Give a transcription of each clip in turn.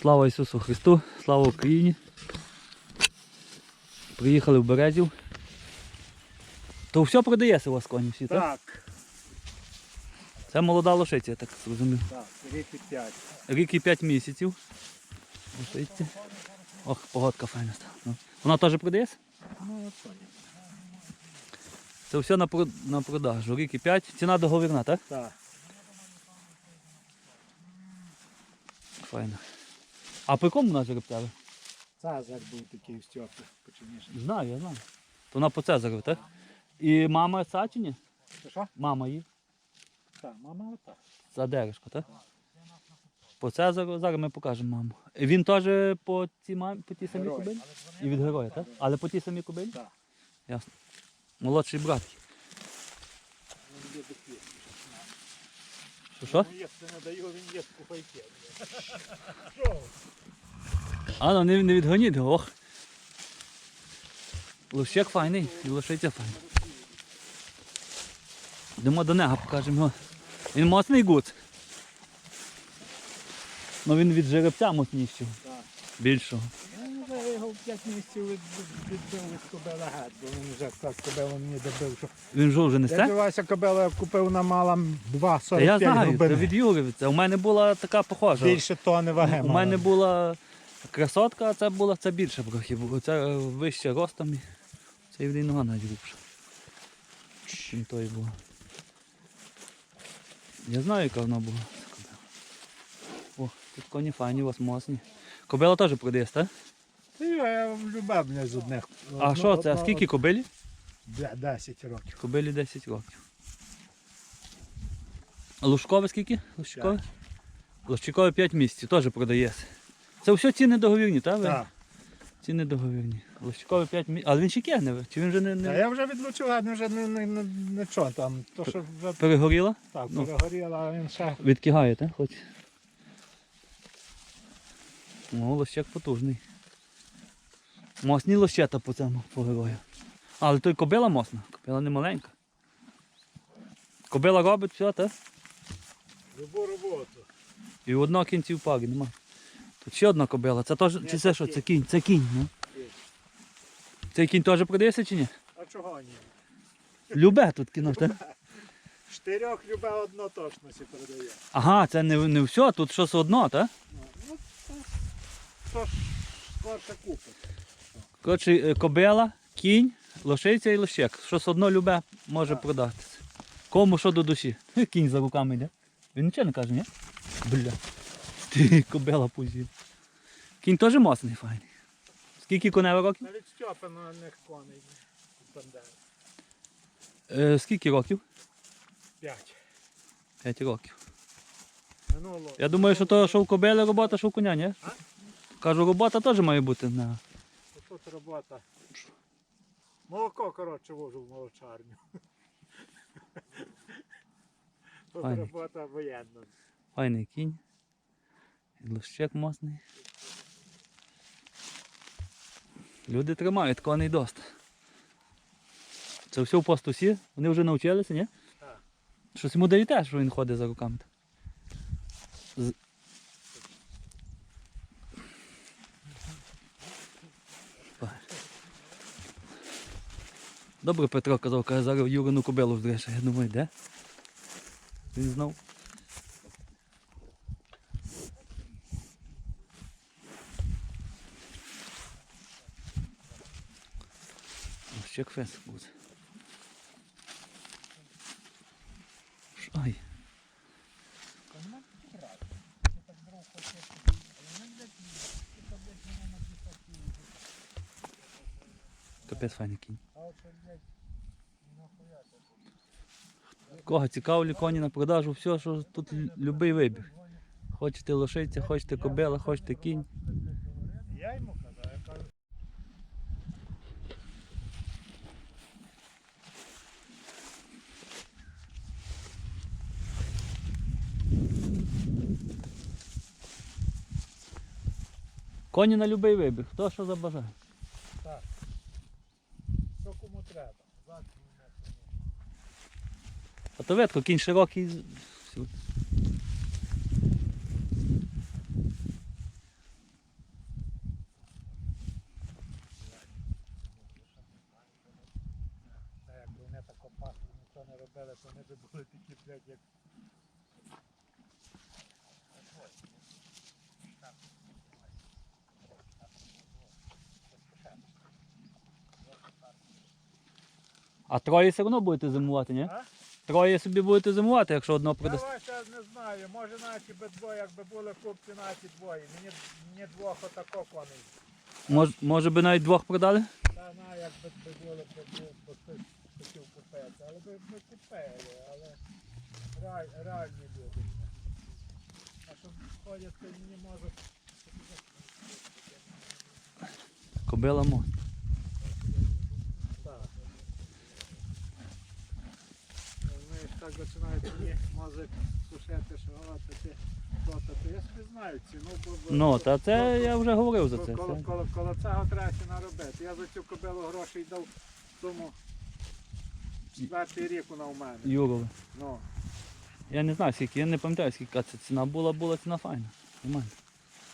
Слава Ісусу Христу, слава Україні. Приїхали в Березів. То все продається у вас коні всі, так? Так, Це молода лошиця, я так зрозумів. так, рік і п'ять. Рік і 5 місяців. Лошиця. Ох, погодка файна стала. Ну. Вона теж продається? Ну. Це все на, на продажу. Рік і 5. Ціна договірна, так? Так. Файна. А по якому вона жеребцеве? Цезар був такий в починіше. Знаю, я знаю. То вона по Цезарю, так? І мама ця чи ні? Що що? Мама її. Так, мама отак. За дережко, так? По Цезару зараз ми покажемо маму. Він теж по цій мамі, по тій самій Герой. кобилі? І від героя, так? Але по тій самій кобилі? Так. Ясно. Молодший брат. Він є дохід. Що що? Ну, якщо не даю, він є з купайки. А ну не, не відгоніть, ох. Лущик файний, і лошиця файна. Йдемо до нього, покажемо його. Він моцний гуц. Ну він від жеребця моцніший. Більшого. Ну, вже його в 5 місяців від- від- відбив від кобила геть, бо він вже так кобилу мені добив, що Він вже вже Я несе? дивився, кобила купив на мала Та 2,45 я знаю, це глибини. від Юри. Це у мене була така похожа. Більше тони ваги У мала. мене була красотка, а це була це більше трохи. було. Це е, вище ростом. Це і в нога навіть грубша. Чим тої була. Я знаю, яка вона була. О, тут коні файні, у вас моцні. Кобила теж продаєш, так? Я, я любив мене з одних. А що це? А скільки кобилі? Де- 10 років. Кобилі 10 років. А Лужкове скільки? Лущикове? Лущикове 5 місяців, теж продається. Це все ціни договірні, так? ви? Так. Ціни договірні. Лущикове 5 місяців. Але він ще кегне, чи він вже не, Та не... я вже відлучив, а він вже не, не, не, не чого там. То, що вже перегоріла? так, ну. перегоріло, а він ще. Відкигає, так? Хоч. О, лощек потужний. Мосні лощета по цьому по герою. Але той кобила мосна, кобила не маленька. Кобила робить все, так? Любу роботу. І в одного кінці в парі нема. Тут ще одна кобила. Це теж, чи це що? Це кінь, це кінь, ну. Цей кінь теж продається чи ні? А чого ні? Любе тут кіно, так? Чотирьох любе одно точно сі передає. Ага, це не, не все, тут щось одно, так? Ну, ну то, то ж скорше купить. Коротше, е, кобила, кінь, лошиця і лощек. Щось одно любе може продатися. Кому що до душі. Кінь за руками йде. Він нічого не каже, ні? Бля. Ти кобила пузів. Кінь теж моцний, файний. Скільки коневих років? Навіть Стьопа на них коней. Е, скільки років? П'ять. П'ять років. Минуло. Я думаю, що то, що в кобили робота, що в коня, ні? А? Кажу, робота теж має бути на. Тут робота. Молоко, коротше, вожу в молочарню. Тут робота воєнна. Файний кінь. І лощек моцний. Люди тримають коней доста. Це все в пастусі. Вони вже навчилися, ні? Так. Щось йому даєте, що він ходить за руками. З... Добре Петро казав, каже, зараз Юрину кобилу вдреше. Я думаю, де? Він знав. Квес буде. Ай. Капець файний кінь. Кого цікавлі коні на продажу, все, що тут любий вибір. Хочете лошиця, хочете кобила, хочете кінь. Я йому казав, я кажу, Коні на будь-який вибіг, хто що забажає. Так. що кому треба. Завтра А то ветко, кінь широкий. з- всю. то вони би були такі, блядь, як А троє все одно будете зимувати, ні? А? Троє собі будете зимувати, якщо одного Я продасть. Вася не знаю, може навіть би двоє, якби були купці, навіть двоє. Мені, мені двох отако коней. Мож, може би навіть двох продали? Та на, якби би були, б був, хотів купити. Але би ми купили, але реаль, реальні люди. А що ходять, то не можуть. Кобила мост. Так. Вони так починають мені може сушити, о, то. Я собі знаю ціну, бо... бо- Ну, та це я вже говорив за це. Коло, це. коло, коло цього треба ще наробити. Я за цю кобилу грошей дав тому четвертий рік вона у мене. Юрове. Ну, Я не знаю скільки, я не пам'ятаю, скільки це ціна була, була ціна файна. Нормально.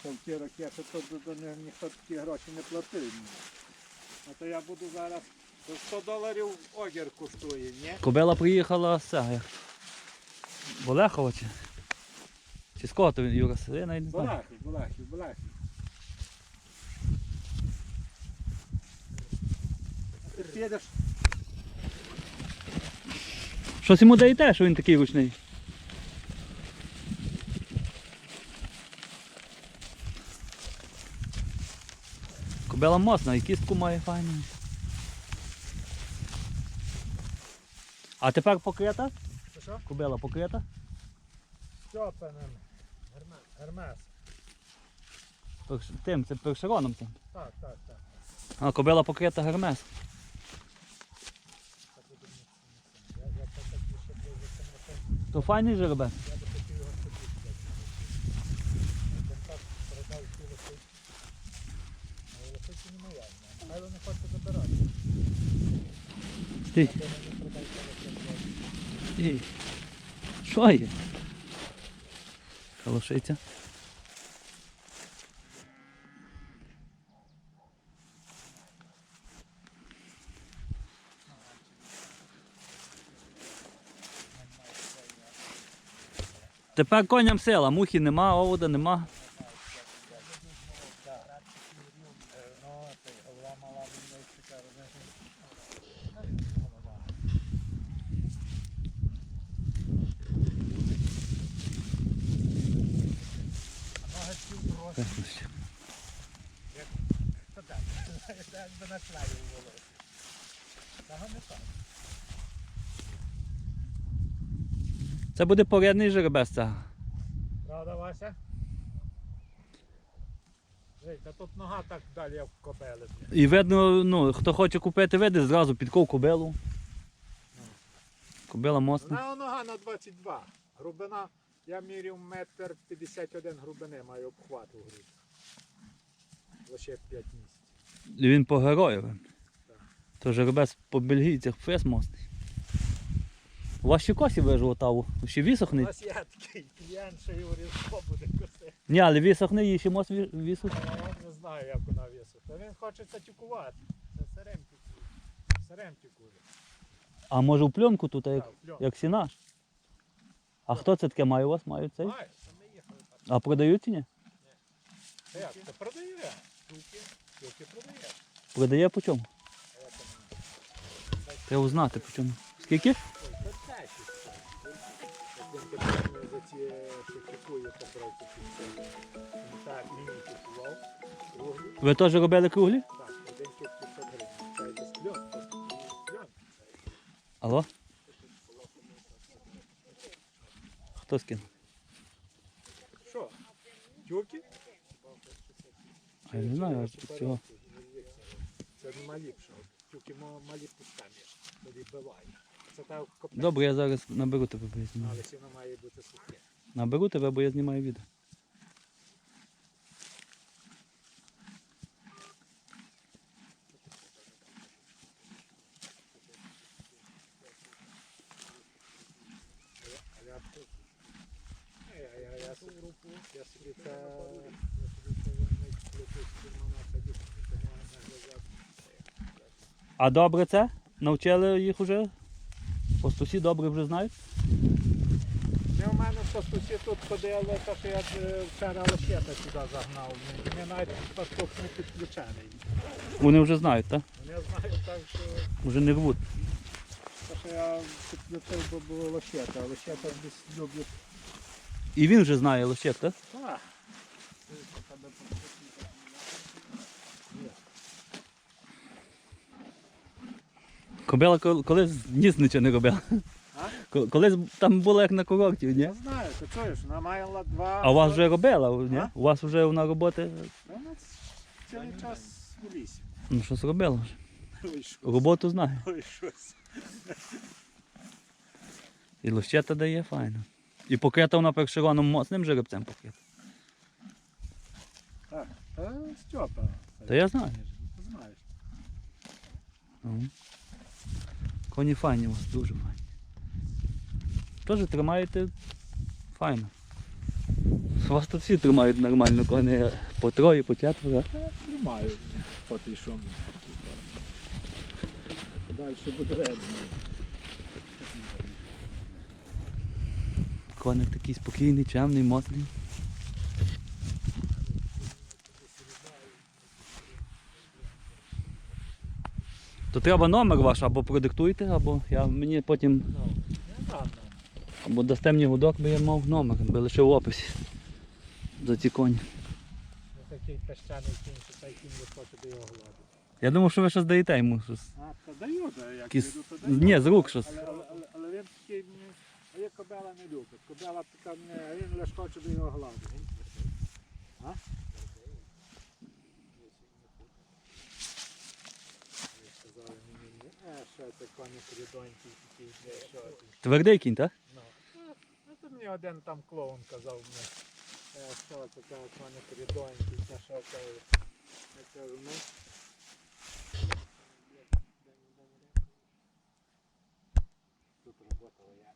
в ті роки, то, то ніхто такі гроші не платив. мені. А то я буду зараз... то 100 доларів огір коштує, ні? Кобила приїхала з цього? Болехова чи? Чи з кого то він, Юра? Я навіть не знаю. Балахів, балахів, балахів. А ти підеш Щось йому даєте, що він такий ручний. Кобила моцна, і кістку має файну. А тепер покрита? Що? Кобила покрита? Стьопаним. Гермес. Перш- Тим, це першероном цим. Так, так, так. А кобила покрита гермес. Так. Я, я по такій, щоб ви за То файний жеребець. я би хотів його собі взяти. Я так продав ці лисиці. Але лисиці не моя. Хай вони хочуть забирати. Стій, Я би не продав ці стій. Що є? Калошиця. Тепер коням сила, мухи нема, овода нема. Ну, це голова мала, він не цікаво. Ноги ці просто. Та так, якби на краю було. Того не так. Це буде порядний жеребець. Це. Правда, Вася? Та тут нога так далі, як в кобели. І видно, ну, хто хоче купити види, зразу підков кобилу. Кобила моцна. Вона нога на 22. Грубина, я міряв метр 51 грубини, маю обхват у грудях. Лише 5 місяців. І він по героєвим. То жеребець по бельгійцях фес моцний. У вас ще косі вижу отаву. Ще У нас є такий клієнт, що його різко буде косити. Ні, але висохне її ще мост висохне. Я не знаю, як вона. Та він хоче це тюкувати. Це серемтік. Серемтік уже. А може в пленку тут, як, пльон. як сінаш? А хто це таке має у вас? Мають цей? Це ми їхали так. А продають чи ні? Та Як? Це продає. Продає по чому? Треба знати по чому. Скільки? За ці що купує, побрав ці Так, мені купував. Круглі. Ви теж робили круглі? Так, один кіп 500 гривень. Це без пльон. Це пльон. Алло? Хто скинув? Що? Тюки? А я не знаю, цього. Це нема ліпшого. Тюки ма- малі пускамі. Тоді. Це так копне. Добре, я зараз наберу тебе, бо я знімаю. Але сіно має бути сухе. Наберу тебе, бо я знімаю відео. Я собі- це... А добре це? Навчили їх уже? Пастусі добре вже знають. Не в мене пастусі тут ходили, що я е, вчора лощета сюди загнав. Мені навіть пастух не підключений. Вони вже знають, так? Вони знають так, що, Вже не рвуть. то, що я підключив, бо було лощета. Лощета десь люблять. І він вже знає лощек, так? А, Кобила колись ніс нічого не робила. А? Колись там було як на курорті, ні? я знаю, ти чуєш, вона має два. А у вас вже робила, ні? А? У вас вже вона роботи, Вона цілий час в лісі. ну щось робила вже. Ой, щось. Роботу знає. Ой, щось. І лощета дає файно. І покрита вона першероном моцним жеребцем покрита. Так, та Стьопа. Та я знаю. Ти знаєш. Ну. Коні файні у вас, дуже файні. Теж тримаєте файно. У вас тут всі тримають нормально, коні по троє, по четверо. Я тримаю. От і що. Далі буде видно. Коник такий спокійний, чемний, моцний. То треба номер ваш або продиктуйте, або я мені потім Ну, або дасте мені гудок, би я мав номер, би лише в описі за ці коні. Такий пещаний кінь, що цей кінь не хоче до його гладити. Я думав, що ви щось даєте йому щось. А, та даю, да, як Якісь- то даю. Ні, з рук щось. Але, але, але, але він такий, м, а я кобела не любить. Кобела така, не, він лише хоче до його гладити. Він такий. А? Ви сказали е, що це коник рідонький такий, де, що ти? Твердий кінь, так? Ну, ну, ну, то мені один там клоун казав мені, е, що це каже, коник рідонький, це що це. Я кажу, ну. Тут робота я.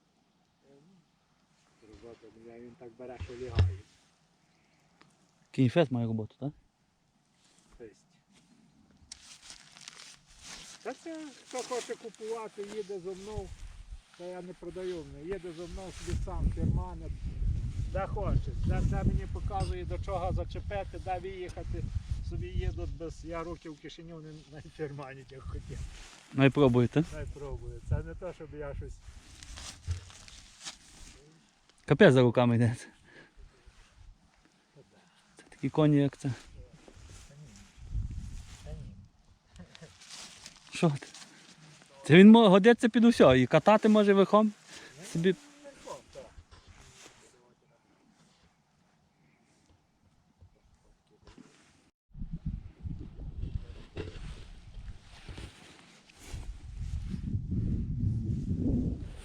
Робота, я він так бере, що лягає. Кінь фест має роботу, так? Фесть. Та це хто хоче купувати, їде зо мною. Та я не продаю мене. Їде зо мною собі сам, фірманець. Де хоче. Де, де мені показує до чого зачепити, де виїхати. Собі їдуть без. Я руки в кишеню не на фірмані як хотів. Ну і пробуйте. Дай пробую. Це не те, щоб я щось. Капець за руками йде. Це такі коні, як це. Та ні. Та ні. Що ти? Це він годиться під усе. І катати може верхом. Собі.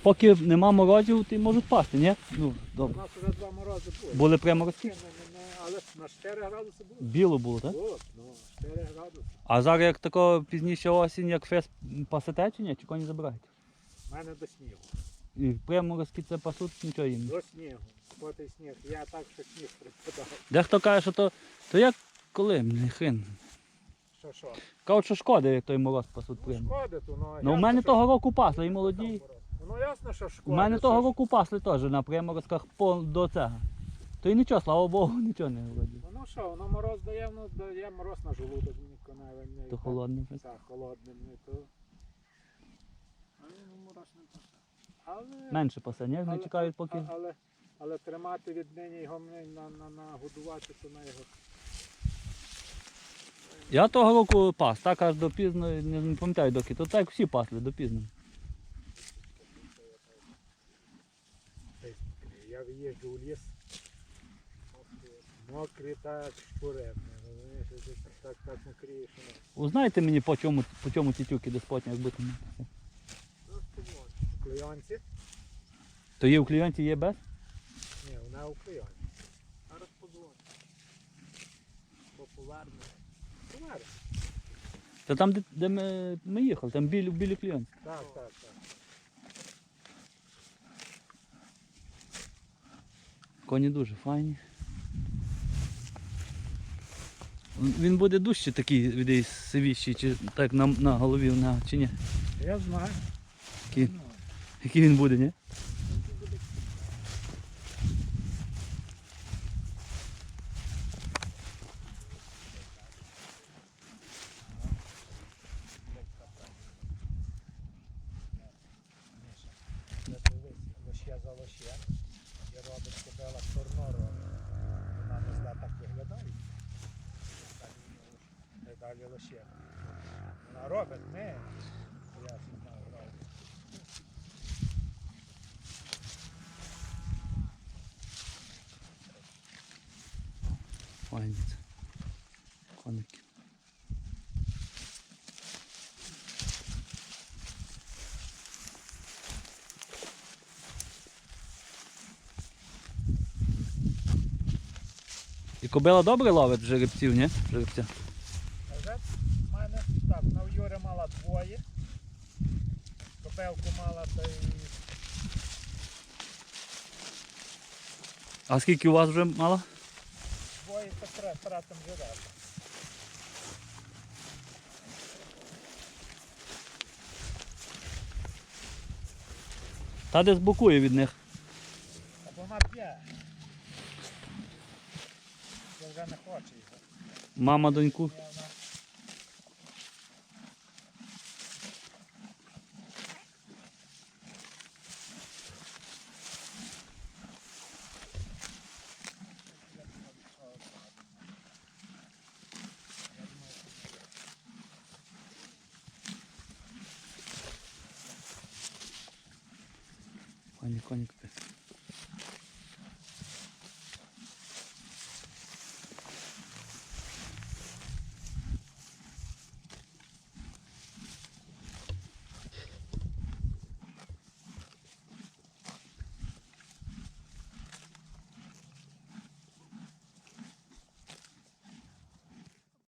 Поки нема морозів, й можуть пасти, ні? Ну, У нас вже два морози були. Були не, не, але на 4 градуси було. Біло було, так? Було, ну, 4 градуси. А зараз як тако пізніше осінь, як фест пасете чи ні? Чи коні забираєте? У мене до снігу. І приморозки це пасуть, нічого їм. До снігу. От і сніг. Я так, що сніг припадав. Дехто каже, що то, то як коли, не хрен. Що що? Кажуть, що шкода, як той мороз пасуть Ну, прямо. шкода, то, ну, Ну, у ясно, мене що- того року пасли, і молоді. Ну ясно, що У мене того року пасли теж на приморозках по, до цього. То й нічого, слава Богу, нічого не вроді. Ну, що, воно мороз дає, ну дає мороз на желудок, мені конає. То холодне. вже. Так, холодним, не то. Але ну, мороз не пасе. Але... Менше пасе, ні? Не чекають поки. а- Але, але тримати від нині його мені на, на, нагодувати, то на його. Я того року пас, так аж до пізно, не, не пам'ятаю доки, то так всі пасли до пізно. Я виїжджу у ліс. Мокрі так шпурем. Розумієш, так, так мокріє, що не. Узнайте мені по чому, по чому ті тюки потім, як бути. В клейонці? То є в клієнті, є без? Ні, вона у клейонці. Зараз подзвоню. Популярно. Популярно. Та там, де, де ми, ми їхали, там білі, білі клієнти. Так, так, так. Коні дуже файні. Він буде дужче такий від сивіший, чи так на, на голові, на, чи ні? Я знаю. Ну, Який він буде, ні? Міша, дивись, лоще за лоще. І робить кобила чорно робить. Вона не зла так виглядає. Далі, далі лоще. Вона робить, не. Я не знаю, робить. Файні. Коники. І кобила добре ловить жеребців, ні? Жеребця. В мене так, на Юри мала двоє. Кобелку мала та й А скільки у вас вже мало? Тре- третім жереб. Та десь бокує від них. А вона п'є. Я вже не хочу його. Мама доньку. Я вона- Коні, коні капець.